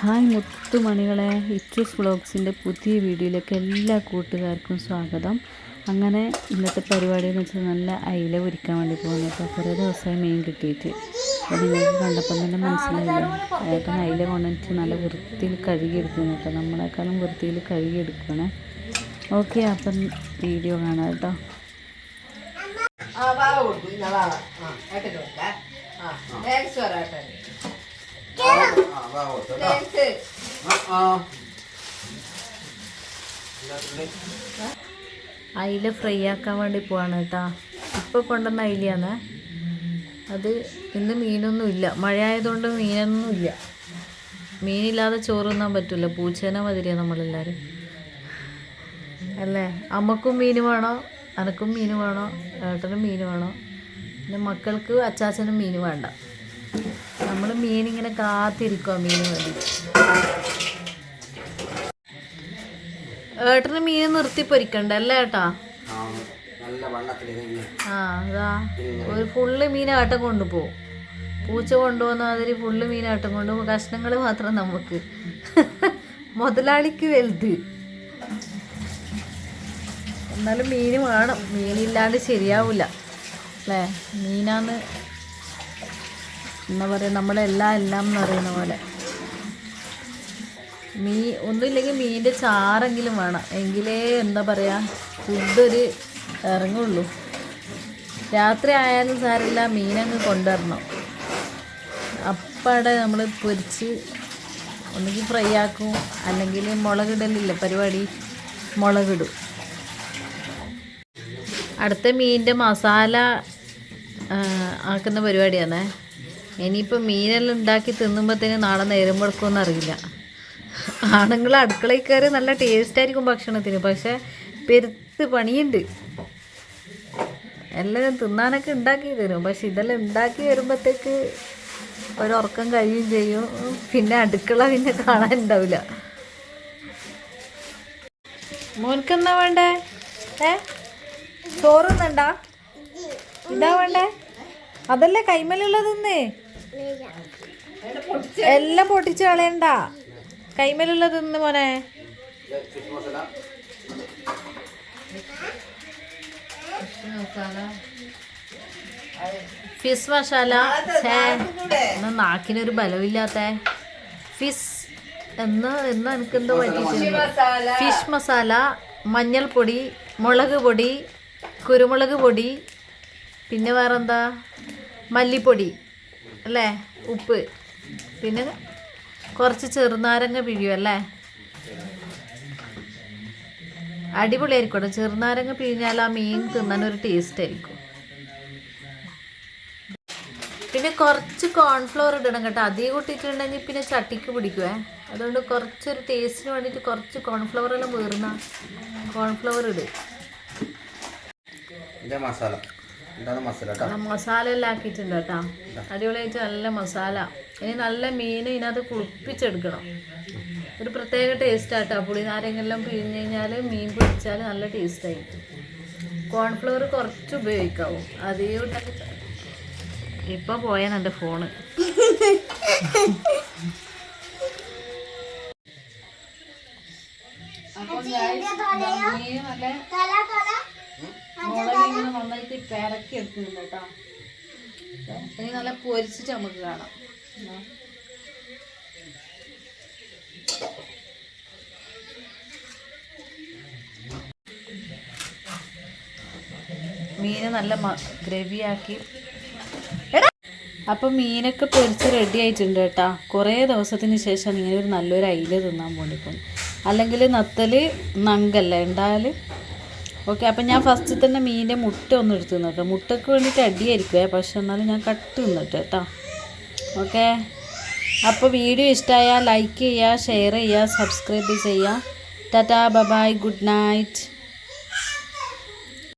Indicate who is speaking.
Speaker 1: Hi മുത്തുമണികളെ Ichu's വ്ളോഗ്സിന്റെ പുതിയ വീഡിയോയിലേക്ക് എല്ലാ കൂട്ടുകാർക്കും സ്വാഗതം. അങ്ങനെ ഇന്നത്തെ പരിപാടി എന്ന് വെച്ചാൽ നല്ല അയില പൊരിക്കാൻ വേണ്ടി പോകുന്നു. കേട്ടോ കുറേ ദിവസമായി മീൻ കിട്ടിയിട്ട്. അപ്പോൾ നിങ്ങൾക്ക് കണ്ടപ്പം തന്നെ മനസ്സിലായില്ലേ? ഏട്ടൻ അയില കൊണ്ടുവന്നിട്ട് നല്ല വൃത്തിയിൽ കഴുകിയെടുക്കുന്നു കേട്ടോ. നമ്മളെക്കാളും വൃത്തിയിൽ കഴുകിയെടുക്കണേ ഓക്കെ അപ്പം വീഡിയോ കാണാം കേട്ടോ.
Speaker 2: ആ വാവ കൊടുക്കും ആ ഏട്ടൻ കൊടുക്കാം. ആ താങ്ക്സ് പറ താങ്ക്സ്
Speaker 1: അയില ഫ്രൈ ആക്കാൻ വേണ്ടി പോവാണ് കേട്ടാ ഇപ്പോൾ കൊണ്ടുവന്ന അയിലയാണ് അത് ഇന്ന് മീനൊന്നും ഇല്ല. മഴ ആയതുകൊണ്ട് മീനൊന്നും ഇല്ല. മീനില്ലാതെ ചോറ് തിന്നാൻ പറ്റില്ല പൂച്ചേനെ മതിരിയാണ് നമ്മളെല്ലാവരും അല്ലേ? അമ്മക്കും മീൻ വേണോ? അനക്കും മീൻ വേണോ? ഏട്ടനും മീൻ വേണോ? പിന്നെ മക്കൾക്ക് അച്ചാച്ചനും മീൻ വേണ്ട. നമ്മൾ ഇങ്ങനെ കാത്തിരിക്കുക മീൻ വേണ്ടി. ഏട്ടന് മീൻ നിർത്തി പൊരിക്കണ്ട അല്ലേ ഏട്ടാ? ആ അതാ. ഒരു ഫുള്ള് മീൻ ആട്ടം കൊണ്ടുപോകും പൂച്ച കൊണ്ടുപോകുന്ന മാതിരി ഫുള്ള് മീൻ ആട്ടം കൊണ്ടുപോകും കഷ്ണങ്ങൾ മാത്രം നമുക്ക്. മുതലാളിക്ക് വലുത്. എന്നാലും മീൻ വേണം. മീനില്ലാണ്ട് ശരിയാവില്ല അല്ലേ? മീനാന്ന് എന്താ പറയുക നമ്മളെല്ലാം എല്ലാം എന്ന് പറയുന്ന പോലെ. മീ ഒന്നുമില്ലെങ്കിൽ മീനിന്റെ ചാറെങ്കിലും വേണം. എങ്കിലേ എന്താ പറയുക ഫുഡൊരു ഇറങ്ങുള്ളൂ. രാത്രി ആയാലും സാരമില്ല മീനങ്ങ് കൊണ്ടുവരണം. അപ്പടെ നമ്മൾ പൊരിച്ച് ഒന്നുകിൽ ഫ്രൈ ആക്കും അല്ലെങ്കിൽ മുളകിടലില്ല പരിപാടി മുളകിടും. അടുത്ത മീനിന്റെ മസാല ആക്കുന്ന പരിപാടിയാണേ ഇനിയിപ്പോൾ മീനെല്ലാം ഉണ്ടാക്കി തിന്നുമ്പോഴത്തേന് നാളെ നേരം വെളുക്കുമെന്ന് അറിയില്ല. ആണുങ്ങൾ അടുക്കളയിൽ കയറി നല്ല ടേസ്റ്റ് ആയിരിക്കും ഭക്ഷണത്തിന്. പക്ഷെ പെരുത്ത് പണിയുണ്ട്. എല്ലാം തിന്നാനൊക്കെ ഉണ്ടാക്കി തരും. പക്ഷെ ഇതെല്ലാം ഉണ്ടാക്കി വരുമ്പോഴത്തേക്ക് ഒരുറക്കം കഴിയും ചെയ്യും. പിന്നെ അടുക്കള പിന്നെ കാണാനുണ്ടാവില്ല മോൻക്കെന്നാ വേണ്ടേ? ഏ? ചോറുന്നുണ്ടാ ഇതാ വേണ്ടേ? അതല്ലേ കൈമലുള്ളതെന്നേ എല്ലാം പൊട്ടിച്ച് കളയണ്ട. കൈമലുള്ളത് തിന്ന് മോനെ. ഫിസ് മസാല നാക്കിനൊരു ബലമില്ലാത്ത ഫിസ് എന്ന് എന്ന് എനിക്ക് എന്തോ പറ്റിയിട്ടുണ്ട്. ഫിഷ് മസാല മഞ്ഞൾപ്പൊടി മുളക് പൊടി കുരുമുളക് പൊടി പിന്നെ വേറെന്താ? മല്ലിപ്പൊടി. അല്ലേ? ഉപ്പ്. പിന്നെ കുറച്ച് ചെറുനാരങ്ങ പിഴിയും അല്ലേ? അടിപൊളിയായിരിക്കും ചെറുനാരങ്ങ പിഴിഞ്ഞാൽ ആ മീൻ തിന്നാൻ ഒരു ടേസ്റ്റ് ആയിരിക്കും. പിന്നെ കുറച്ച് കോൺഫ്ലോർ ഇടണം കേട്ടോ. അധികം കൂട്ടിയിട്ടുണ്ടെങ്കിൽ പിന്നെ ചട്ടിക്ക് പിടിക്കുവേ. അതുകൊണ്ട് കുറച്ചൊരു ടേസ്റ്റിന് വേണ്ടിയിട്ട് കുറച്ച് കോൺഫ്ലവർ എല്ലാം വീറുന്ന കോൺഫ്ലവർ ഇട്.
Speaker 3: മസാല. ഇതാണ് മസാല കേട്ടോ
Speaker 1: ആ മസാല എല്ലാം ആക്കിയിട്ടുണ്ട് കേട്ടോ. അടിപൊളിയായിട്ട് നല്ല മസാല. ഇനി നല്ല മീൻ ഇതിനകത്ത് കുളിപ്പിച്ചെടുക്കണം. ഒരു പ്രത്യേക ടേസ്റ്റ് ആട്ടോ പുളി നാരങ്ങെല്ലാം പിഴിഞ്ഞ് കഴിഞ്ഞാൽ മീൻ പിടിച്ചാൽ നല്ല ടേസ്റ്റ് ആയിരിക്കും. കോൺഫ്ലവർ കുറച്ച് ഉപയോഗിക്കാവും. അതേ ഇട്ടാൽ ഇപ്പൊ പോയാൽ എന്റെ ഫോണ് അപ്പം നല്ല മുളക് ഇങ്ങനെ നന്നായിട്ട് പെരക്കി എടുക്കുന്നുണ്ട് കേട്ടോ. ഇനി നല്ല പൊരിച്ചിട്ട് നമുക്ക് കാണാം. മീന് നല്ല ഗ്രവിയാക്കി. അപ്പം മീനൊക്കെ പൊരിച്ച് റെഡി ആയിട്ടുണ്ട് കേട്ടോ. കുറേ ദിവസത്തിന് ശേഷം ഇങ്ങനെ ഒരു നല്ലൊരു അയില തിന്നാൻ വേണ്ടിപ്പോകും അല്ലെങ്കിൽ നത്തൽ നങ്കല്ല. ഉണ്ടായാൽ ഓക്കെ അപ്പം ഞാൻ ഫസ്റ്റ് തന്നെ മീനിന്റെ മുട്ട ഒന്ന് എടുത്ത് തിന്നട്ടെ. മുട്ടയ്ക്ക് വേണ്ടിയിട്ട് അടിയായിരിക്കുമേ പക്ഷെ എന്നാലും ഞാൻ കട്ട് തിന്നിട്ട് കേട്ടോ ഓക്കെ അപ്പോൾ വീഡിയോ ഇഷ്ടമായാൽ ലൈക്ക് ചെയ്യുക ഷെയർ ചെയ്യുക സബ്സ്ക്രൈബ് ചെയ്യുക ടാറ്റാ ബബായ് ഗുഡ് നൈറ്റ്